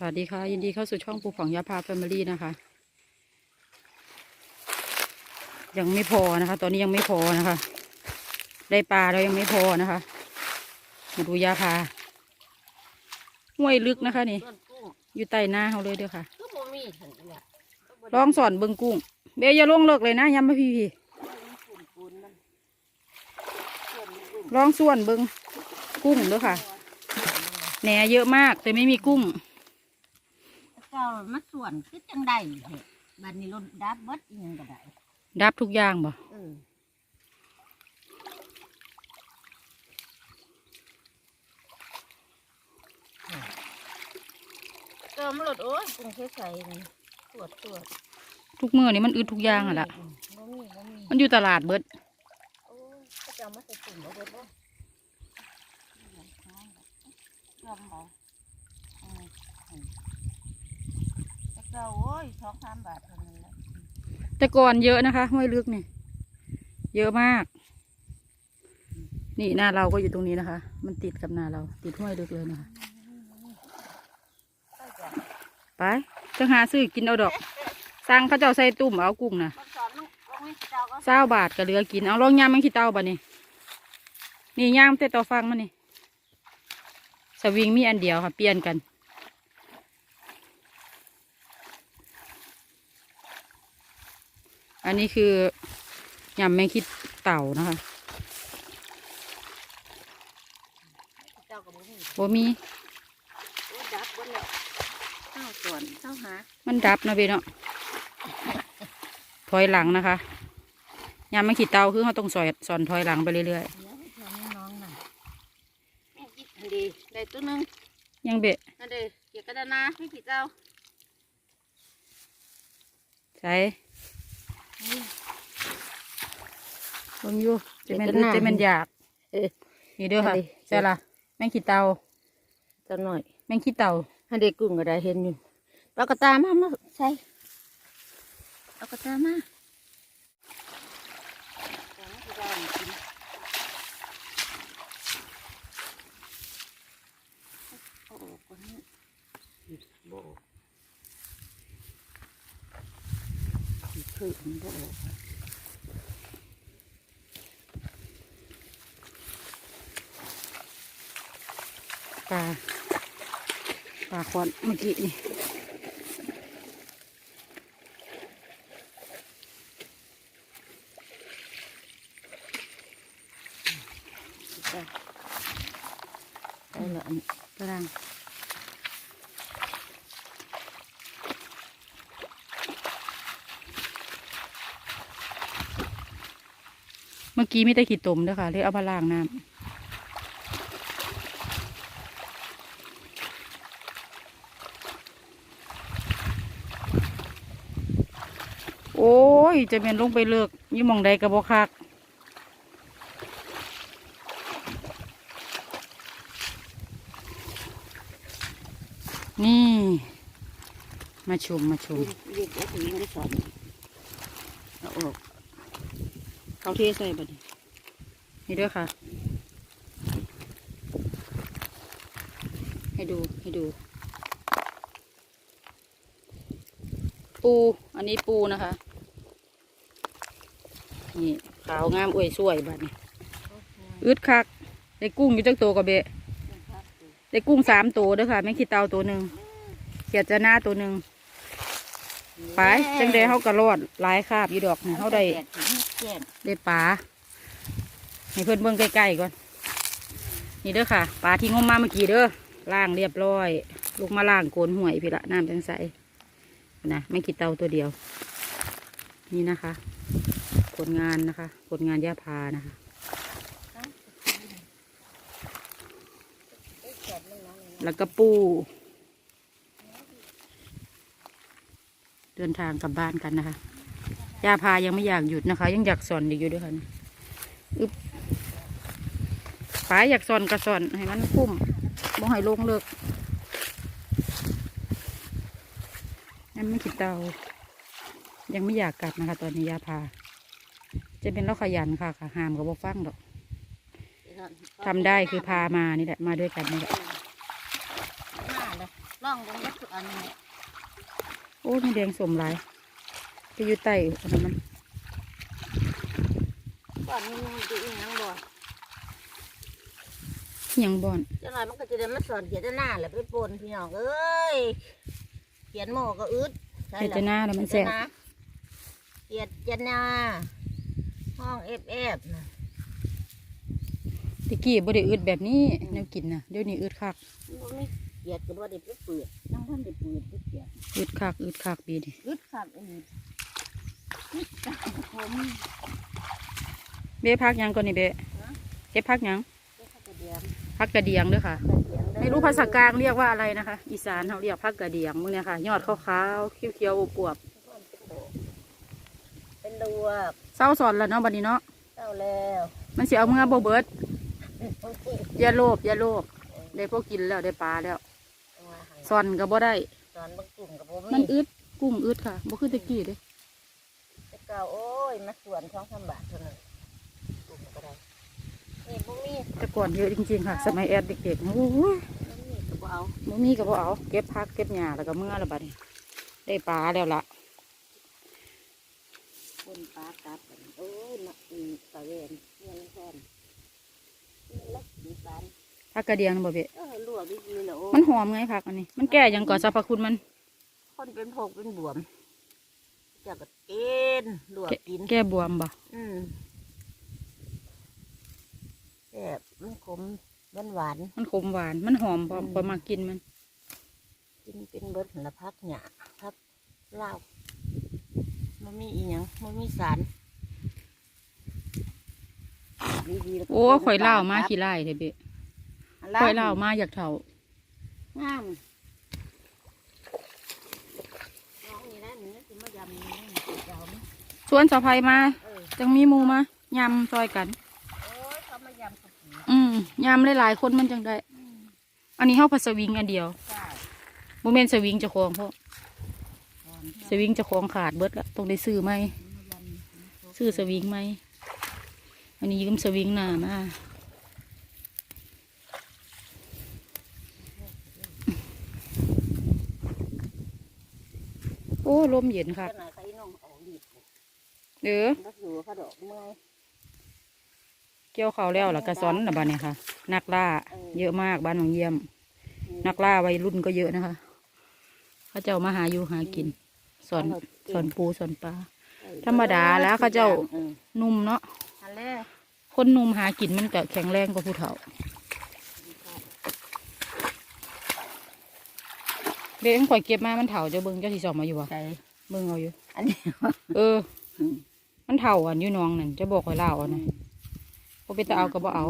สวัสดีค่ะ ยินดีเข้าสู่ช่องปูของยาพาแฟมิลี่นะคะ ยังไม่พอนะคะ ตอนนี้ยังไม่พอนะคะ ได้ปลาแล้วยังไม่พอนะคะมาดูยาพาห้วยลึกนะคะนี่ อยู่ใต้หน้าเขาเลยเด้อค่ะลองสอนเบิงกุ้งเบยอย่าลงเลิกเลยนะย้ำมาพี่พี่ปูนปูนมันเชื่อมกุ้งลองส่วนเบิงกุ้งเด้อค่ะแหนเยอะมากแต่ไม่มีกุ้ง เจ้ามาส่วนคือจังได้เหตุบัดนี้รถดับเบิดอีหยังก็ได้ดับทุกอย่างบ่เออเจ้ามันรถโอ้ยกุ้งใสๆนี่ตรวจตรวจทุกมือนี่มันอึดทุกอย่างอะล่ะบ่มีบ่มีมันอยู่ตลาดเบิดโอ้ยเขาเจ้ามาใส่ถุงบ่เบิดบ่จำบ่อืมอืมแต่ เจ้าโอ้ยสองสามบาทเท่านั้นแหละแต่ก่อนเยอะนะคะ ห้วยลึกนี่เยอะมาก นี่หน้าเราก็อยู่ตรงนี้นะคะ มันติดกับหน้าเรา ติดห้วยลึกเลยนะคะ ไปจ้ะไปจะหาซื้อกินเอาดอก สั่งเขาเจ้าใส่ตุ่มเอากุ้งนะต้นสอนมันลงให้เจ้าก็เศร้าบาทก็เหลือกิน เอาลองย่างมันขี้เต้าบ่นี่นี่ย่างแต่ต่อฟังมันนี่ สวิงมีอันเดียวค่ะ เปลี่ยนกัน อันนี้คือยำแมงคิดเต่านะคะเจ้าก็บ่มีบ่มีโอ้ยดับเบิดแล้วเจ้าสวนเจ้าหา มันดับนะเบเนาะถอยหลังนะคะยำแมงคิดเต่าคือเขาต้องสอยสอนถอยหลังไปเรื่อยเดี๋ยวเจ้าน้องน่ะแม่กินอันดีได้ตัวหนึงๆยังเบะอันเดีเกี่ยวกับดานาไม่ผิดเจ้าใส่นี่ ลงอยู่จะแม่นเดี๋ยวจะอึดหนาจะแม่นอยากเออนี่เด้อค่ะอันนี้ใช่ละแมงขี้เตาเจ้าหน่อยแมงขี้เตาอันเด็กกุ้งก็ได้เห็นอยู่ปลากระตามามาใส่ปลากระตามาโอ้โหคนนี้โบ คือมันโบปลาปลาควันเมื่อกี้นี่ได้ละอันกระดัง มื่อกี้ไม่ได้ขีดตมด้อค่ะเลยเอามาล้างน้ำโอ้ย จะเป็นลงไปเลิกยี่มองใดกระบอกคักนี่ มาชม มาชมเรียกว่าถึงได้สอนเอาออก เขาเทใส่บัดนี้นี่ด้วยค่ะ ให้ดูให้ดู ปู อันนี้ปูนะคะ นี่ขาวงามอวยสวยบัดนี้อึดคัก ได้กุ้งอยู่จักตัวกับเบะได้กุ้งสามตัวเด้อค่ะแม่ขี้เตาตัวหนึ่งเขียดจะหน้าตัวหนึ่ง ไปจังได้เขากระรอดลายคาบอยู่ดอกเขาได้ได้ปลาให้เพื่อนเบิ่งใกล้ๆก่อน นี่เด้อค่ะปลาที่งมมาเมื่อกี้เด้อล่างเรียบร้อย ลูกมาล่างโกนห่วยพี่ละน้ำจังใสนะไม่คิดเตาตัวเดียว นี่นะคะผลงานนะคะผลงานย่าพานะคะแล้วก็ปู เดินทางกลับบ้านกันนะคะยาพายังไม่อยากหยุดนะคะ ยังอยากสอนอยู่ด้วยค่ะอึบป๋าอยากสอนกระสอนให้มันคุ้มบ่ให้ลงเลิกนั่นไม่คิดเตา ยังไม่อยากกลับนะคะ ตอนนี้ยาพา จะเป็นเราขยันค่ะค่ะห้ามกับบ่ฟังดอกทำได้คือพามานี่แหละมาด้วยกันนี่แหละมาเลยล้องตรงนี้อันนี้ อ้มีแดงสมหลายไปอยู่ใต้อันนั้นมันก่อนนี้มันจะอีหยังบ่อิหยังบ่อนจังหน่อยมันก็จะได้มาสอนเขียนหน้าแหละไปปนพี่น้องเอ้ยเขียนโมก็อึดใช่เจแหละตนาแล้วมันแสบเขียนเจตนาห้องเอฟเอฟนะตะกี้บ่ได้อึดแบบนี้แนวกินน่ะเดี๋ยวนี้อึดคัก มันไม่เขียนก็บ่ได้ไปเปิดนั่งท่านได้เปิดไปเขียนอึดคักอึดคักปีนี้อึดขาดอันนี้อึดขาดผมเบ้พักหยังก่อนนี่เบ้เก็บพักหยังเจ้าข้าวกระเดียมพักกระเดียงเด้วยค่ะกระเดียมเด้อไม่รู้ภาษากลางเรียกว่าอะไรนะคะ อีสานเขาเรียกพักกระเดียงมึงเนี่ยค่ะ ยอดขาวๆเขียวๆอวบเป็นดวกๆเศร้าสอนแล้วเนาะบัดนี้เนาะเจ้าแล้วมันสิเอาเมื่อบ่เบิดโอเคอย่าโลภอย่าโลภได้พวกกินแล้วได้ปลาแล้ว เอามาให้สอนก็บ่ได้ ตอนบักตุ่มกับผมมันอึดกุ้งอึดค่ะบ่คือตะกี้เด้แต่เก่าโอ้ยมาสวนช่องสามบาทเท่านั้นตุ่มก็ได้นี่บ่มีแต่ก่อนเยอะจริงๆค่ะ สมัยแอดเด็กๆโอ้โหบ่มีก็บ่เอาบ่มีก็บ่เอา เก็บพักเก็บหญ้าแล้วก็เมื่อแล้วบัดนี้ ได้ปลาแล้วล่ะคนปลาตัดกันโอ้ยมาอีตะเวนเงี้ยแทนนี่เล็กมีปาน พักกระเดียงบ่เบะเออลวกดีๆแล้วโอ้มันหอมไงผักอันนี้ มันแก่หยังก่อนสรรพคุณมัน คนเป็นพกเป็นบวมจะก็กินลวกกินแก้บวมบ่อืมแซ่บมันขมหวานหวานมันขมหวาน มันหอมพอพอมากินมันๆกินเป็นเบิดหั่นละพักหยาพักเหล้ามันมีอีหยังมันมีสารดีๆแล้วก็โอ้ข่อยเล่าวมาขี้ไล่เด้เบะ อันละข่อยเล่าวมาอยากเถ่างามน้องนี่นะมันนี่คือมายำนี่นะเจ้านี่ชวนสะพายมาเออจังมีหมูมายำซอยกันโอ้ยเขามายำกับผีอืมยำหลายๆคนมันจังได้ อันนี้เฮาผัดสวิงอันเดียวใช่โมเมนต์สวิงเจะคองเพราะก่อนสวิงเจะคองขาดเบิดละต้องได้ซื้อไหมมายำซื้อสวิงไหมอันนี้ยืมสวิงหน้ามา อ้ลมเย็นค่ะเจ้าหน่อยเขาอีน้องเอาดีดเออก็ถือเขาดอกเมื่อยเกี่ยวเขาวแล้วล่ะกระสอนนะบ้านเนี่ยค่ะ นักล่าเยอะมากบ้านหนองเยี่ยม นักล่าวัยรุ่นก็เยอะนะคะเขาเจ้ามาหาอยู่หากินสอนสอนปูสอนปลาธรรมดาแล้วเขาเจ้าออนุ่มเนาะอันแรกคนหนุ่มหากินมันก็แข็งแรงกว่าผู้เฒ่า เด็กข่อยเก็บมา มันเฒ่าเจะเบิ่งเจ้าที่สอบมาอยู่บ่ใส่เบิ่งเอาอยู่ อันนี้เออ มันเฒ่าอันอยู่น้องนั่นจะบอกข่อยเล่าเอะนะบ่เป็นตาเอาก็บ่เอา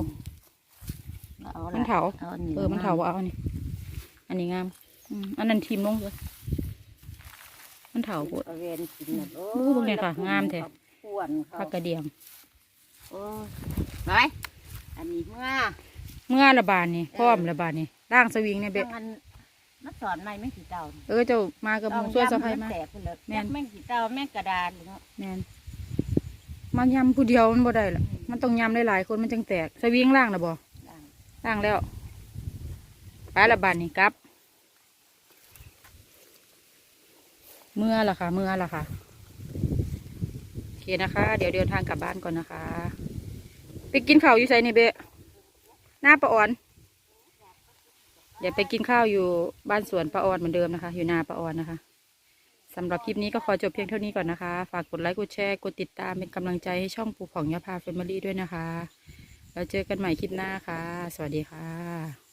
เอา มันเถาเอาอันนี้เออมันเฒ่าบ่เอาอันนี้ อันนี้งามอืมอันนั้นทีมลงเลยมันเฒ่าโพดเอาเวนกินน่ะโอ้โอ้เบิ่งเนี่ยค่ะ งามแท้ป้วนเขาผักกระเดียงโอ้ยไปอันนี้เมื่อ เมื่อระบาดนี่พร้อมระบาดนี่ร่างสวิงเนี่ยเบะ จังอันมาสอนไม่ไม่ขีเต่านี่เออเจ้ามากับหมูช่วยสะพายมา แตกพุ่นเลยแม่น แม่งขีเต่าแม่งกระดานเนาะแมนมายำผู้เดียวมันบ่ได้ละมันต้องยำหลายๆคนมันจังแตกสวิงล่างนะบ่ด่างล่างแล้วไปละบานนี่กลับ เมื่อละค่ะ เมื่อละค่ะโอเคนะคะ เดี๋ยวเดินทางกลับบ้านก่อนนะคะ ไปกินข้าวอยู่ไสนี่เบะหน้าปะอ่อน เดี๋ยวไปกินข้าวอยู่บ้านสวนปะอ่อนเหมือนเดิมนะคะ อยู่นาปะอ่อนนะคะสำหรับคลิปนี้ก็ขอจบเพียงเท่านี้ก่อนนะคะ ฝากกดไลค์กดแชร์กดติดตามเป็นกำลังใจให้ช่องปูผ่องยาพาเฟมิลี่ด้วยนะคะ แล้วเจอกันใหม่คลิปหน้าค่ะ สวัสดีค่ะ